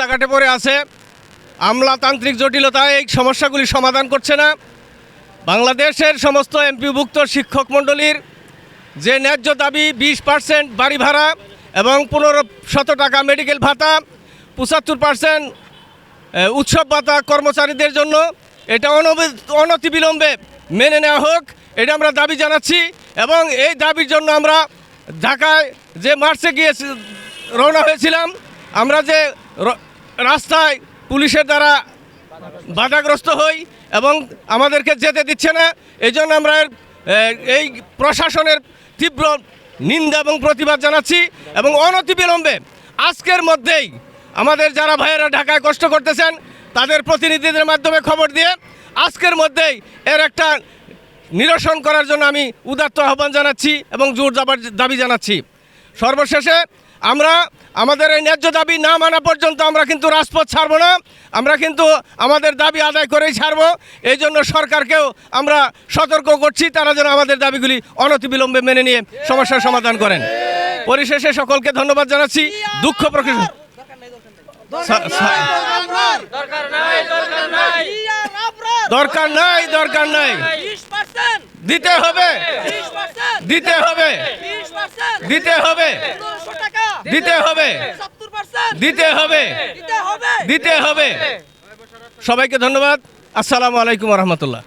রাস্তাঘাটে পড়ে আছে। আমলাতান্ত্রিক জটিলতা এই সমস্যাগুলি সমাধান করছে না। বাংলাদেশের সমস্ত এমপিভুক্ত শিক্ষক মণ্ডলীর যে ন্যায্য দাবি, বিশ পার্সেন্ট বাড়ি ভাড়া এবং পনেরো শত টাকা মেডিকেল ভাতা, পঁচাত্তর পার্সেন্ট উৎসব ভাতা কর্মচারীদের জন্য, এটা অনতিবিলম্বে মেনে নেওয়া হোক, এটা আমরা দাবি জানাচ্ছি এবং এই দাবির জন্য আমরা ঢাকায় যে মার্চে গিয়ে রওনা হয়েছিলাম, আমরা যে রাস্তায় পুলিশের দ্বারা বাধাগ্রস্ত হই এবং আমাদেরকে যেতে দিচ্ছে না। এই জন্য আমরা এই প্রশাসনের তীব্র নিন্দা এবং প্রতিবাদ জানাচ্ছি এবং অনতিবিলম্বে আজকের মধ্যেই আমাদের যারা ভাইয়েরা ঢাকায় কষ্ট করতেছেন, তাদের প্রতিনিধিদের মাধ্যমে খবর দিয়ে আজকের মধ্যেই এর একটা নিরসন করার জন্য আমি উদাত্ত আহ্বান জানাচ্ছি এবং জোর দাবি জানাচ্ছি। সর্বশেষে আমরা আমাদের এই ন্যায্য দাবি না মানা পর্যন্ত আমরা কিন্তু রাজপথ ছাড়বো না। আমরা কিন্তু আমাদের দাবি আদায় করেই ছাড়বো। এই জন্য সরকারকেও আমরা সতর্ক করছি, তারা যেন আমাদের দাবিগুলি অনতিবিলম্বে মেনে নিয়ে সমস্যার সমাধান করেন। পরিশেষে সকলকে ধন্যবাদ জানাচ্ছি। দুঃখ প্রকাশ দরকার নাই দরকার নাই। দিতে হবে। দিতে হবে। দিতে হবে। দিতে হবে। দিতে হবে। দিতে হবে। সবাইকে ধন্যবাদ। আসসালামু আলাইকুম রহমতুল্লাহ।